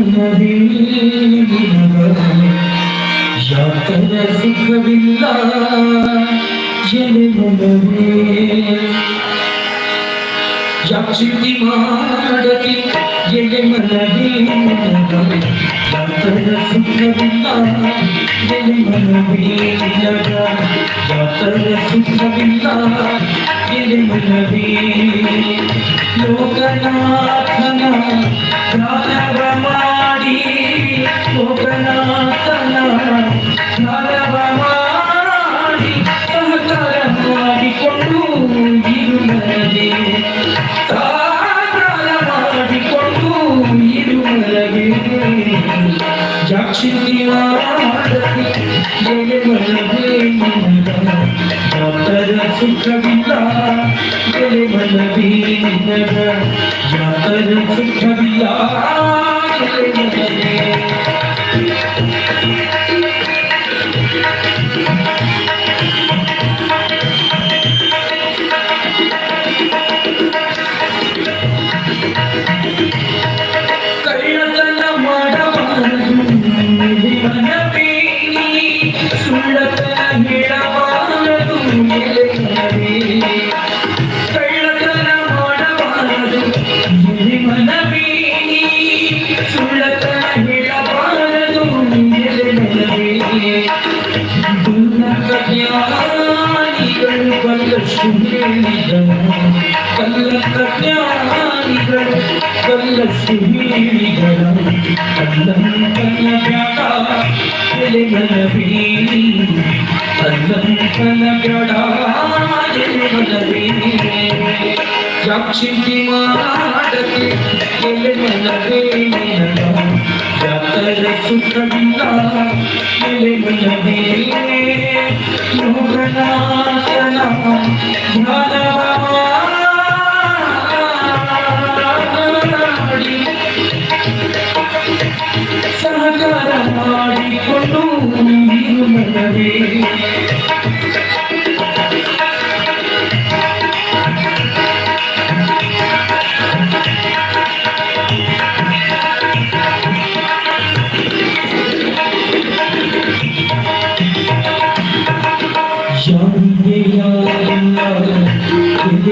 النبي جعل الذكر بالله جلب النبي جعشتي مارتي يلم النبي جعل الذكر بالله جلب النبي جعل الذكر بالله جلب النبي ಲೋಕನಾಥನ ಧ್ಯಾನವ ಮಾಡಿ ಲೋಕನಾಥನ ಧ್ಯಾನವ ಮಾಡಿ सुखविता मेरे मन दीन जातर सुखविता ಬಲ್ಲಷ್ಟು ಹೇಳಿದರು ಕಲ್ಲಕ ಜ್ಞಾನಿಗಳು ಬಲ್ಲಷ್ಟು ಹೇಳಿದರು ಕಲ್ಲಂಕನ ಬ್ಯಾಡ ಎಲೆಮನವೇ ಕಲ್ಲಂಕನ ಬ್ಯಾಡ ಎಲೆಮನವೇ ಸಾಕ್ಷಿ ಮಾಡದೆ ಎಲೆಮನವೇ ಯಾತರ ಸುಖವಿಲ್ಲ ಎಲೆಮನವೇ ಯೋಗನಾಥನ ಧ್ಯಾನವಾಗಿ சககாரம் ஆடிக்கொண்டும் மனதே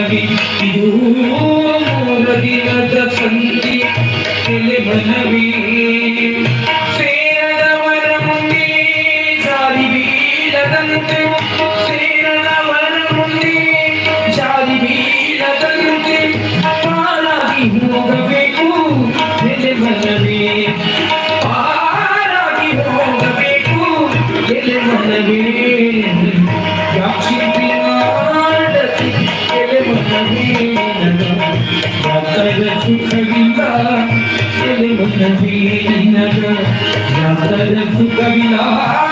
Thank you. I'm gonna take you to the top.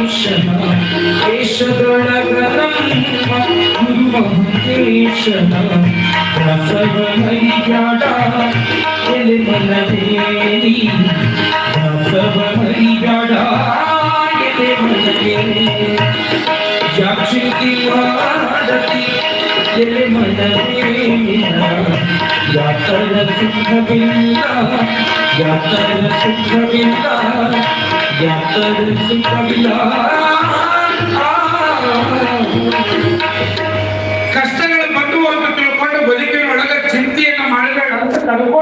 ईशः केशदोडगरम्भीषः प्रसवमर्यादा यलमनदेवी प्रसवमर्यादा यलमनदेवी जाक्षिति वादति यलमनदेवी యాత్రల సుఖబింద యాత్రల సుఖబింద యాత్రల సుఖబింద ಕಷ್ಟಗಳ ಬಂದು ಒಂದು ತಿಳ್ಕೊಂಡು ಬದುಕಿನ ಒಳಗೆ ಚಿಂತೆಯನ್ನು ಮಾಡಿದಾಗ ತಡ್ಕೊಂಡು